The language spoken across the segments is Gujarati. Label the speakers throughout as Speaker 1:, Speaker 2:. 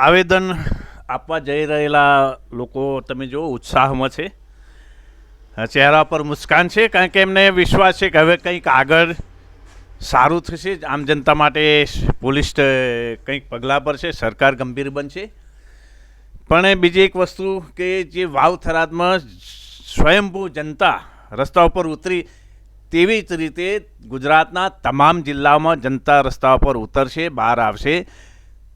Speaker 1: આવેદન આપવા જઈ રહેલા લોકો તમે જુઓ ઉત્સાહમાં છે. ચહેરા પર મુસ્કાન છે, કારણ કે એમને વિશ્વાસ છે કે હવે કંઈક આગળ સારું થશે. આમ જનતા માટે પોલીસ કંઈક પગલાં ભરશે, સરકાર ગંભીર બનશે. પણ બીજી એક વસ્તુ કે જે વાવ થરાદમાં સ્વયંભૂ જનતા રસ્તા ઉપર ઉતરી તેવી જ રીતે ગુજરાતના તમામ જિલ્લાઓમાં જનતા રસ્તા ઉપર ઉતરશે, બહાર આવશે.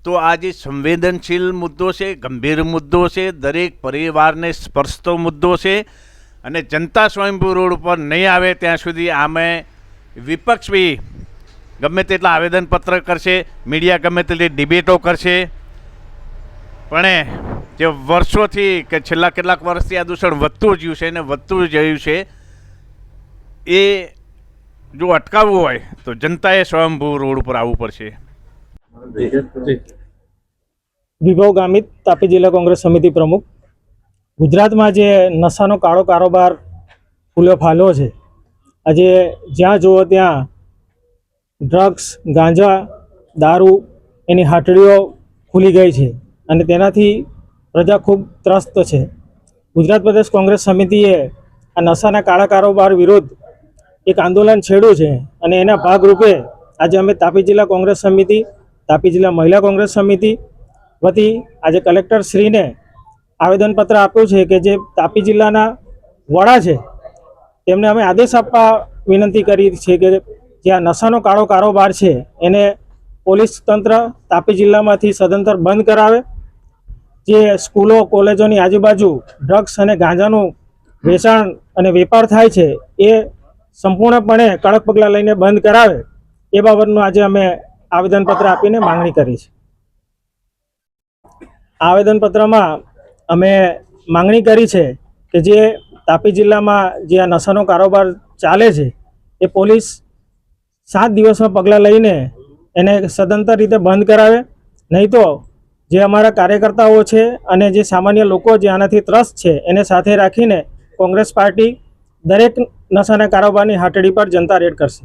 Speaker 1: તો આ જે સંવેદનશીલ મુદ્દો છે, ગંભીર મુદ્દો છે, દરેક પરિવારને સ્પર્શતો મુદ્દો છે અને જનતા સ્વયંભૂ રોડ ઉપર નહીં આવે ત્યાં સુધી આમે વિપક્ષ બી ગમે તેટલા આવેદનપત્ર કરશે, મીડિયા ગમે તેટલી ડિબેટો કરશે. પણ જે વર્ષોથી કે છેલ્લા કેટલાક વર્ષથી આ દૂષણ વધતું જ્યું છે અને વધતું જયું છે, એ જો અટકાવવું હોય તો જનતાએ સ્વયંભૂ રોડ ઉપર આવવું પડશે.
Speaker 2: વિભવ ગામિત તાપી જિલ્લા કોંગ્રેસ સમિતિ પ્રમુખ. ગુજરાતમાં જે નશાનો કાળો કારોબાર ફૂલ્યો ફાલ્યો છે આજે જ્યાં જુઓ ત્યાં ડ્રગ્સ ગાંજા દારૂ એની હાટડીઓ ખુલી ગઈ છે અને તેનાથી પ્રજા ખૂબ ત્રસ્ત છે. ગુજરાત પ્રદેશ કોંગ્રેસ સમિતિએ આ નશાના કાળા કારોબાર વિરુદ્ધ એક આંદોલન છેડ્યું છે અને એના ભાગરૂપે આજે અમે તાપી જિલ્લા કોંગ્રેસ સમિતિ તાપી જિલ્લા મહિલા કોંગ્રેસ સમિતિ વતી આજે કલેક્ટર શ્રીને આવેદનપત્ર આપ્યું છે કે જે તાપી જિલ્લાના વડા છે, તેમને અમે આદેશ આપવા વિનંતી કરી છે કે જે આ નશાનો કાળો કારોબાર છે, એને પોલીસ તંત્ર તાપી જિલ્લામાંથી સદંતર બંધ કરાવે. જે સ્કૂલો, કોલેજોની આજુબાજુ ડ્રગ્સ અને ગાંજાનું વેચાણ અને વેપાર થાય છે, એ સંપૂર્ણપણે કડક પગલાં લઈને બંધ કરાવે. એ બાબતનું આજે અમે આવેદનપત્ર આપીને માંગણી કરી છે. આવેદનપત્રમાં અમે માંગણી કરી છે કે જે તાપી જિલ્લામાં જે આ નશાનો કારોબાર ચાલે છે, એ પોલીસ સાત દિવસમાં પગલાં લઈને એને સદંતર રીતે બંધ કરાવે. નહીં તો જે અમારા કાર્યકર્તાઓ છે અને જે સામાન્ય લોકો જે આનાથી ત્રસ્ત છે, એને સાથે રાખીને કોંગ્રેસ પાર્ટી દરેક નશાના કારોબારની હાટડી પર જનતા રેડ કરશે.